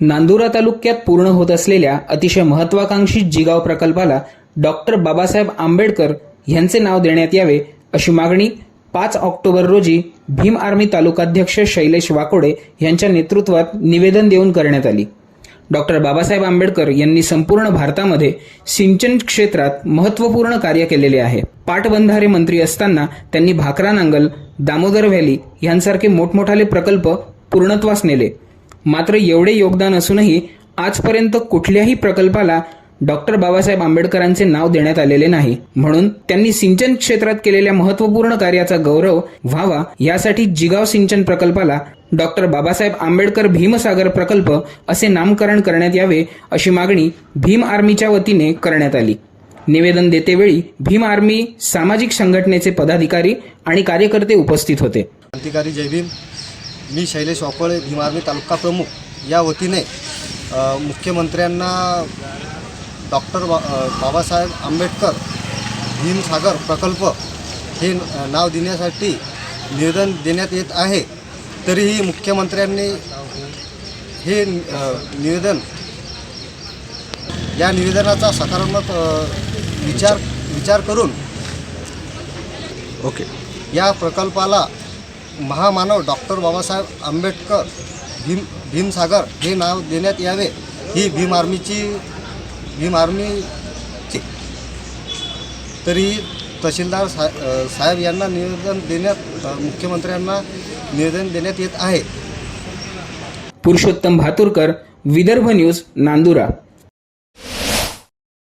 नांदुरा तालुक्यात पूर्ण होत असलेल्या अतिशय महत्वाकांक्षी जिगाव प्रकल्पाला डॉक्टर बाबासाहेब आंबेडकर यांचे नाव देण्यात यावे अशी मागणी पाच ऑक्टोबर रोजी भीम आर्मी तालुकाध्यक्ष शैलेश वाकोडे यांच्या नेतृत्वात निवेदन देऊन करण्यात आली. डॉक्टर बाबासाहेब आंबेडकर यांनी संपूर्ण भारतामध्ये सिंचन क्षेत्रात महत्त्वपूर्ण कार्य केलेले आहे. पाटबंधारे मंत्री असताना त्यांनी भाकरा नांगल दामोदर व्हॅली यांसारखे मोठमोठाले प्रकल्प पूर्णत्वास नेले. मात्र एवढे योगदान असूनही आजपर्यंत कुठल्याही प्रकल्पाला डॉक्टर बाबासाहेब आंबेडकरांचे नाव देण्यात आलेले नाही. म्हणून त्यांनी सिंचन क्षेत्रात केलेल्या महत्त्वपूर्ण कार्याचा गौरव व्हावा यासाठी जिगाव सिंचन प्रकल्पाला डॉक्टर बाबासाहेब आंबेडकर भीमसागर प्रकल्प असे नामकरण करण्यात यावे अशी मागणी भीम आर्मीच्या वतीने करण्यात आली. निवेदन देतेवेळी भीम आर्मी सामाजिक संघटनेचे पदाधिकारी आणि कार्यकर्ते उपस्थित होते. क्रांतिकारी जय भीम. मी शैलेश वाकोळे भीम आर्मी तालुका प्रमुख. या वतीने मुख्यमंत्र्यांना डॉक्टर बा बाबासाहेब आंबेडकर भीमसागर प्रकल्प हे नाव देण्यासाठी निवेदन देण्यात येत आहे. तरीही मुख्यमंत्र्यांनी हे निवेदन या निवेदनाचा सकारात्मक विचार विचार करून ओके. या प्रकल्पाला महामानव डॉक्टर बाबासाहेब आंबेडकर भीम भीमसागर हे नाव देण्यात यावे ही भीम आर्मीची भीम आर्मीची. तरी तहसीलदार सा साहेब यांना निवेदन देण्यात मुख्यमंत्र्यांना निवेदन देण्यात येत आहे. पुरुषोत्तम भातुरकर विदर्भ न्यूज नांदुरा.